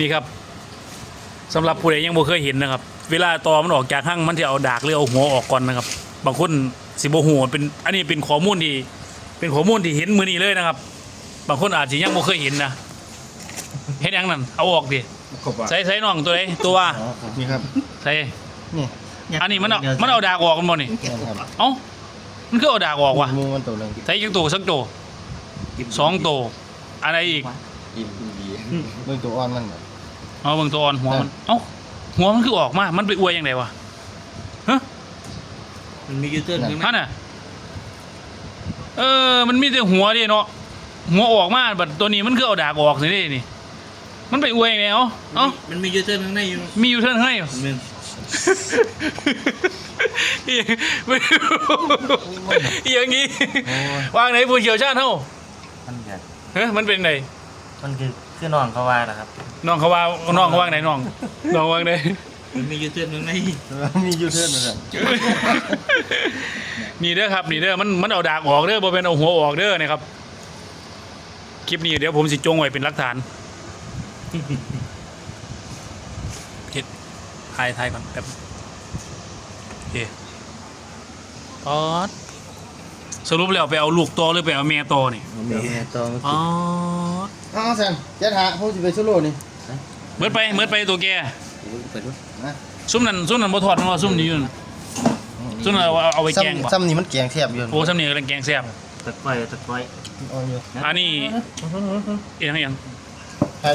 นี่ครับสำหรับผู้ใดยังบ่เคยเห็นนะครับ เวลาตอมันออกจากห้างมันจะเอาดากหรือเอาหัวออกก่อนนะครับ บางคนสิบ่ฮู้เป็นอันนี้เป็นข้อมูลที่เป็นข้อมูลที่เห็นมื้อนี้เลยนะครับ บางคนอาจจะยังบ่เคยเห็นนะเฮ็ดหยังนั่นเอาออกดิขบว่าใส่ใส่น่องตัวใดตัวอ๋อนี่ครับใส่นี่อันนี้มันเอามันเอาดากออกกันบ่นี่นี่ครับเอ้ามันคือเอาดากออกว่ะมูมันตัวหนึงใส่จักตัวสักตัวสองตัวอะไรอีกกินดีเบิ่งตัวอ่อนมันน่ะ เอาเบิ่งตัวอ่อนหัวมัน เอ้าหัวมันคือออกมา มันไปอวยยังไงวะฮะมันมียูเทิร์นข้างหฮะน้าน่ะเออ มันมีแต่หัวดิเนาะหัวออกมาบัดตัวนี้มันคือเอาดากออกสิเด้นี่ มันไปอวยยังไงเอ้าเอ้ามันมียูเทิร์นข้างในอยู่มีอยู่เท่าไหร่มันอย่างงี้วางไหนผู้เชี่ยวชาญเท่ามันเกิดเฮ้ยมันเป็นไงมันคือคือน้องเขาว่านะครับ น้องเขาว่าน้องเขาว่างไหนน้องน้องว่างไหนมันมียูเทิร์นข้างในมียูเทิร์นเหมือนกันนี่เด้อครับนี่เด้อมันมันเอาดากออกเด้อบ่เป็นเอาหัวออกเด้อนะครับ คลิปนี้เดี๋ยวผมสิจงไว้เป็นหลักฐานเฮ็ดถ่ายถ่ายก่อนแป๊บโอเคอ๋อสรุปแล้วไปเอาลูกตอหรือไปเอาแม่ตอนี่แม่ตองอ๋อเอ้าวแซนเจ็ดหาผมสิไปโซโล่นี่ เมิดไปเมิดไปตัวแกเปิดดูนะซุ่มนั่นซุ่มนั่นบ่ทอดมันว่าซุ่มนี่อยู่นั่นซุ่มนั่นเอาเอาไปแกงบ่ซ้ำซ้ำนี่มันแกงแทบอยู่โอ้ซุ่มนี่กำลังแกงแซ่บตะก้อยตะก้อยอ่อนอยู่อันนี้เอียงเอียงใช่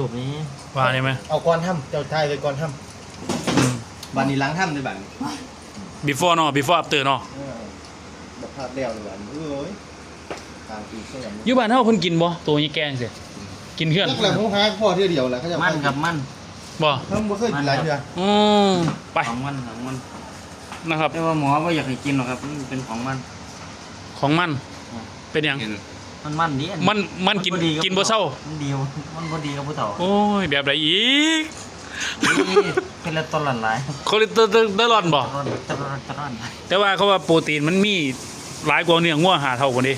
รูปนี้ว่าได้ไหมเอาก้อนถ้ำเจ้าทายไปก้อนถ้อืมบันนี้ล้างถ้ำด้วยบัน before เนาะ before after เนาะำเออแบบภาพเดียวเลยว่ะเอ้ยตามปีเสื้ออยู่บ้านเฮาเพิ่นกินบ่ตัวนี้แกงสิ กินเพื่อนนักแหละผมหาพ่อเที่ยวเดียวแหละเขาจะมันครับมันบ่เพิ่มบ่เคยกินหลายเทื่ออืมไปของมันของมันนะครับแต่ว่าหมอว่าอยากให้กินหรอกครับมันเป็นของมัน ของมัน เป็นหยังมันมันดีอัมันมันกินบ่ดีบกินบ่เศร้ามันดีมันบ่ดีกับผู้เฒ่าโอ้ยแบบใดอีกนี่เป็นละต้นหลานหลายคอเลสเตอรอลบ่ตะร่อนตะร่อนตะร่อนแต่ว่าเขาว่าโปรตีนมันมีหลายกว่าเนื้องัวหาเท่ากว่านี้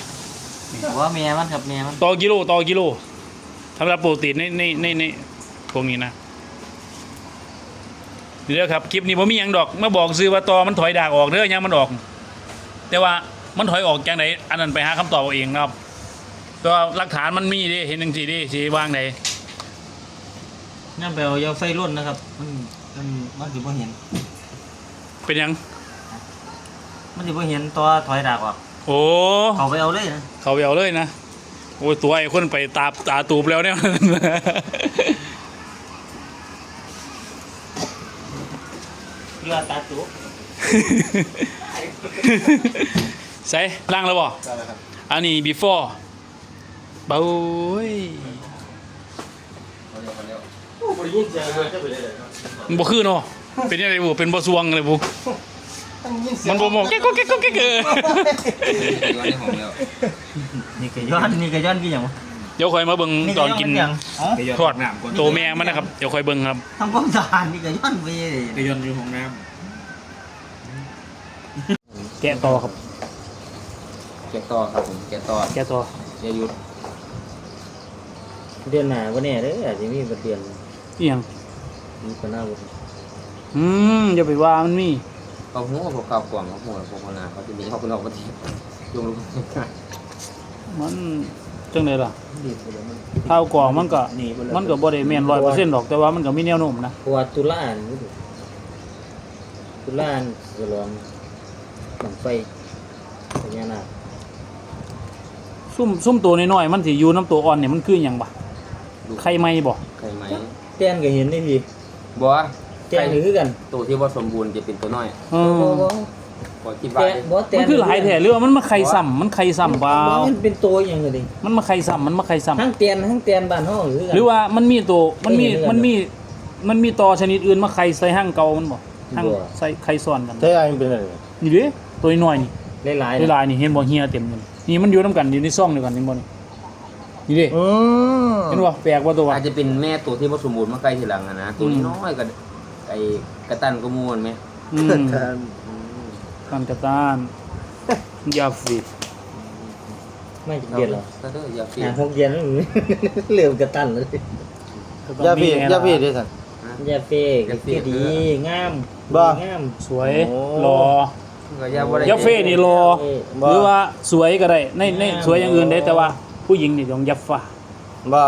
ว่าแม่มันครับแม่มันต่อกิโลต่อกิโลสำหรับโปรตีนในในในในพวกนี้นะเดี๋ยวครับคลิปนี้ผมมีหยังดอกมาบอกซื้อว่าตอมันถอยดากออกเด้อยังมันออก แต่ว่ามันถอยออกจังไหนอันนั้นไปหาคำตอบเอาเองนะครับแตัวาหลักฐานมันมีดิเห็นจังซี่ดิสิวางไหนนั่นไปเอายาไฟรุ่นนะครับ มันมันมันสิบ่เห็น เป็นหยัง มันสิบ่เห็นตัวถอยดากออกโอ้เขาไปเอาเลยนะเขาไปเอาเลยนะโอ้ยตัวไอ้คนไปตาตาตูบแล้วเนี่ยเรือตาจุใส่ล่างแล้วบ่ได้แล้วครับอันนี้ before เบ้ยโอ้บ่ได้ยินเสียงเลยจะไปได้เลยครับมันบ่คือเนาะเป็นยังไงบุเป็นบ่สวงเลยบุ ต้องยินเสียมังนบ่มองแก๊กก็แก๊กก็แก๊กเออย้อนให้ผมแล้วนี่ก็ย้อนนี่ก็ย้อนพี่อย่างวะเดี๋ยวค่อยมาเบิ่งตอนกินย้อย่างอ๋อทอดตัวแม่มันนะครับเดี๋ยวค่อยเบิ่งครับทำความสะอาดนี่ก็ย้อนไปเลยไปย้อนอยู่ห้องน้แกะต่อครับำแกะต่อครับผมแกะต่อแกะต่อเดี๋ยวหยุดเดือนหน้าวันนี้เด้ออาจจะมีประเด็นอีหยังมีปัญหาบ่อืมอย่าไปว่ามันมี เอาหัวพวกข้ากล่องเอาหัวพวกหัวหน้าเขาจะมีเขาเป็นออกมาทียงลูมันจังไดล่ะดีไปแล้วมันข้าวกล่องมันก็หนีไปแล้วมันก็บ่ได้แม่น100%หรอกแต่ว่ามันก็มีแนวโน้มนะเพราะว่าตุลานตุลานี่ฉลองบังไฟพญานาคซุ่มซุ่มตัวน้อยๆมันสิอยู่น้ำตัวอ่อนเนี่ยมันคือหยังบ่ไข่ไหมบ่ใครไหมแต้นก็เห็นได้ดีบัว แต้นก็คือกันตัวที่ว่าสมบูรณ์จะเป็นตัวน้อยเอบ่อบ่พอคิดว่าแต้นบ่แต้มันนคือหลายแท้หรือว่ามันมาไข่ซ้ำมันไข่ซ้ำเปล่าบ่มันเป็นตัวอย่างเงี้ยดิมันมาไข่ซ้ำมันมาไข่ซ้ำทั้งแต้นทั้งแต้นบ้านเฮาคือกันหรือว่ามันมีตัวมันมีเห็นด้วยกันมันมีมันมีต่อชนิดอื่นมาไข่ใส่ห้างเก่ามันบ่ห้างบ่ใส่ไข่ซ้อนกันเท่อันเป็นอะไรนี่เด้ตัวน้อยนี่หลายเวๆลายนี่เห็นบ่เฮียเต็มอยู่นี่มันอยู่นํกันอยู่ในซ่องเดียวกันเห็นบ่นี่นี่เด้อืมเห็นบ่แปลกบ่ตัววะอาจจะเป็นแม่ตัวที่ว่าสมบูรณ์มาใกล้ทีหลังอะนะตัวนี้น้อยกับไอ้กระตันก็มูนไหมอืมท่านกันกระตานยาฟีไม่จะเย็นหรอก็เด้ออย่าเปลี่ยหานหกเย็นแล้วเหลือกระตันเลยกก็ต้องยาพี่มีไงล่ะยาพี่ด้วยสันยาเฟกก็ดีงามบ่งามสวยโอ้รอก็อย่าบ่ได้ยาเฟ่นี่รอเอ้ยบ่หรือว่าสวยก็ได้ในในงามสวยอย่างอื่นได้แต่ว่า ผู้หญิงนี่ต้องยับฟ้าบ่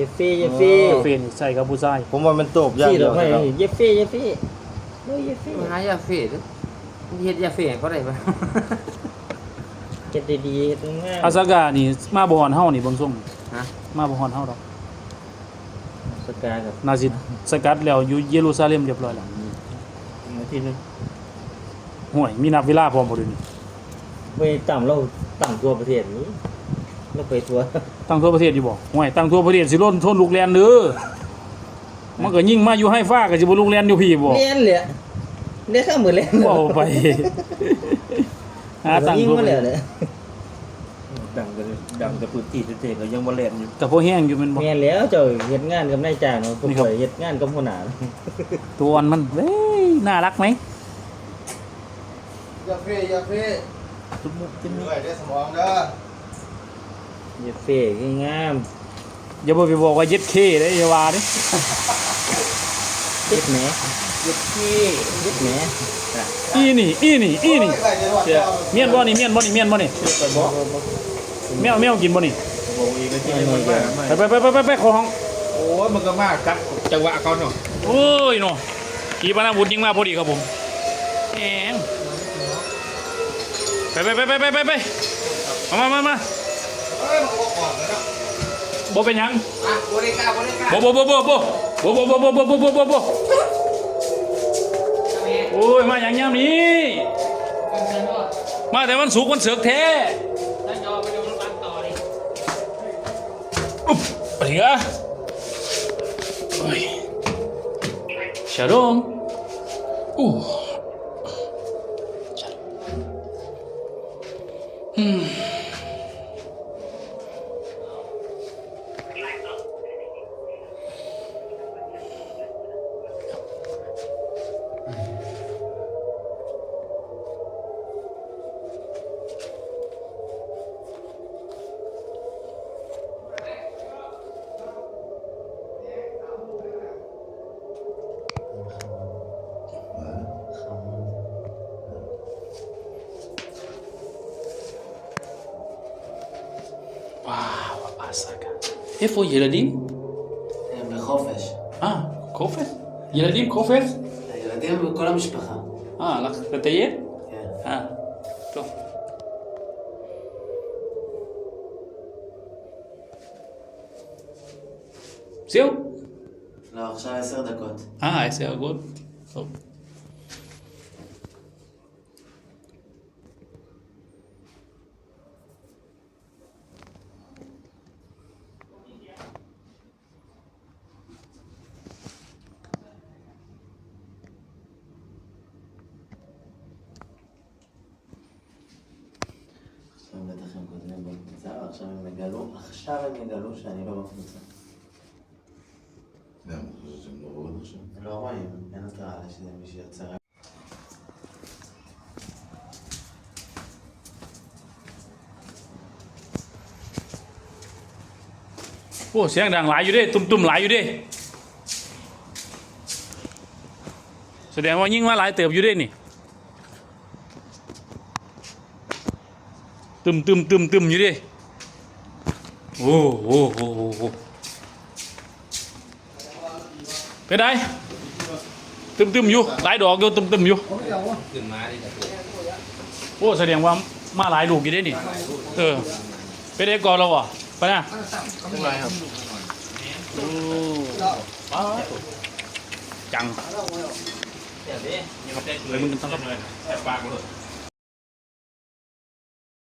ยาเฟยาเฟโอ้เฟนี่ใส่กับผู้ชายผมว่ามันตบยาสี่เดีดยอวกไม้ครับยาเฟยาเฟโอ้ยยาเฟหายาเฟ่เด้อเฮ็ดยาเฟ่ให้เขาได้บ่เฮ็ดได้ดีเฮ็ดงามอาซากานี่มาบ่ฮอนเฮานี่เบิ่งส่งฮะ มาบ่ฮอนเฮาดอกสกากับน่าสิสกัดแล้วอยู่เยรูซาเล็มเรียบร้อยแล้วนาทีหนึงห่วยมีนับเวลาพร้อมบ่เดี๋ยวนี้ไปต่ำเราต่ำทั่วประเทศนี้ เราไปทัวร์ตั้งทั่วประเทศอยู่บ่ห่วยตั้งทั่วประเทศสิล้นทนลูกแลนเด้อมันก็ยิ่งมาอยู่ให้ฟ้าก็สิบ่ลูกแลนอยู่พี่บ่เล่นเลยเล่นข้ามมือเล่นเว้าไปหาตั้งยิงทั่วมาประเทแล้วศเลยดังกันดังกับปืนตีเตะก็ยังบ่เล่นอยู่ก็บ่แห้งอยู่แม่นบ่แม่นแล้วเจ้าเฮ็ดงานกับนายจ้างเนาะก็นี่ครับปล่อยเฮ็ดงานกับหัวหน้าตัวอ่อนมันเว้ยน่ารักไหมยาพี่ยาพี่ทุกมุกทุกมุกด้วยได้สมองเด้อ อย่าเฟ่งามอย่าบ่ไปบอกว่าเย็ดเคเด้อย่าว่าเด้ติดแหมยึดที่ยึดแหมอีนี่อีนี่อีนี่ใส่จะรอดเมียนบ่นี่เมียนบ่นี่เมียนบ่นี่แมวแมวกินบ่นี่บอกอีกแล้วที่มันมากไปไปไปไปไปขอห้องโอ้ยมันก็มากครับจังหวะเขาเนาะโอ้ยเนาะขี่ปานาบุญยิงมาพอดีครับผมแหมไปไปไปไปไปไปไปมามามามาเอ้ยมันก็ออกแล้วเนาะบ่เป็นหยังอะบริการบริการบ่บ่บ่บ่บ่บ่บ่บ่บ่บ่บ่บ่บ่บ่โอ้ยมาอย่างยามนี้มาแต่วันศุกร์วันเสาร์แท้อุ๊บไปเหรอโอ้ยชาโดมอู้ชาโดมอืม איפה ילדים? הם בחופש. אה, קופץ? ילדים קופץ? הילדים וכל המשפחה. אה, הלך לטייל? כן. אה, טוב. זהו. לא, עכשיו עשר דקות. אה, עשר אגוד? טוב. בקבוצה, ועכשיו הם יגלו, עכשיו הם יגלו שאני לא בקבוצה. למה? אתה חושב שהם לא רואים עכשיו? הם לא רואים, אין התראה שזה מי שיוצא רק... โอ้เสียงดังหลายอยู่เด้ตุ่มๆหลายอยู่เด้แสดงว่ายิ่งมาหลายเติบอยู่เด้นี่ตึมตึมตึมตึมอยู่เด้ โอ้โหโอ้โหโอ้โหไปได้ตึมตึมอยู่หลายดอกอยู่ตึมตึมอยู่ขึ้นมาดิจ้ะโอ้แสดงว่ามาหลายลูกอยู่เด้นี่เออไปได้ก่อนแล้ววะไปนะไม่ไรครับโอ้ว้าวจังเดี๋ยวดิยังไม่ได้ไปมึงกันตั้งครับแอบปากเลย